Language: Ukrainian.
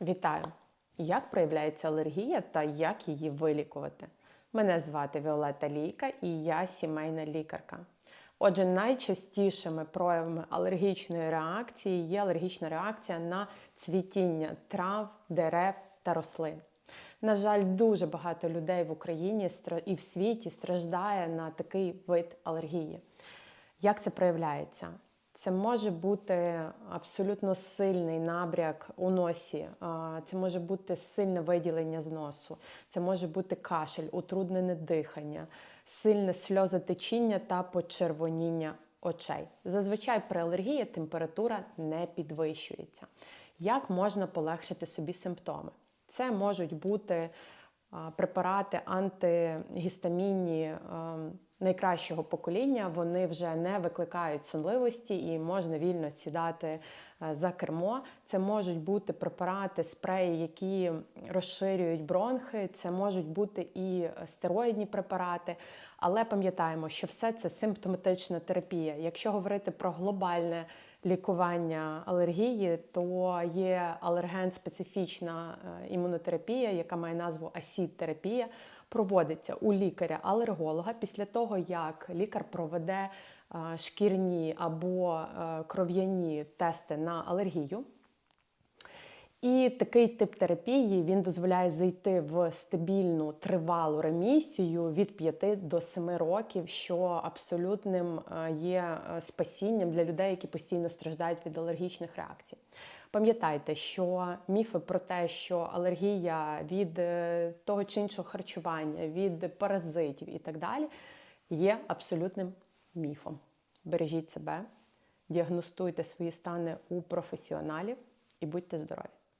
Вітаю! Як проявляється алергія та як її вилікувати? Мене звати Віолета Лійка і я сімейна лікарка. Отже, найчастішими проявами алергічної реакції є алергічна реакція на цвітіння трав, дерев та рослин. На жаль, дуже багато людей в Україні і в світі страждає на такий вид алергії. Як це проявляється? Це може бути абсолютно сильний набряк у носі, це може бути сильне виділення з носу, це може бути кашель, утруднене дихання, сильне сльозотечіння та почервоніння очей. Зазвичай при алергії температура не підвищується. Як можна полегшити собі симптоми? Це можуть бути препарати антигістамінні а, найкращого покоління. Вони вже не викликають сонливості і можна вільно сідати за кермо. Це можуть бути препарати, спреї, які розширюють бронхи. Це можуть бути і стероїдні препарати. Але пам'ятаємо, що все це симптоматична терапія. Якщо говорити про глобальне лікування алергії, то є алерген-специфічна е, імунотерапія, яка має назву асід-терапія, проводиться у лікаря-алерголога після того, як лікар проведе е, шкірні або е, кров'яні тести на алергію. І такий тип терапії він дозволяє зайти в стабільну тривалу ремісію від 5 до 7 років, що абсолютним е, є е, спасінням для людей, які постійно страждають від алергічних реакцій. Пам'ятайте, що міфи про те, що алергія від е, того чи іншого харчування, від паразитів і так далі, є абсолютним міфом. Бережіть себе, діагностуйте свої стани у професіоналів і будьте здорові!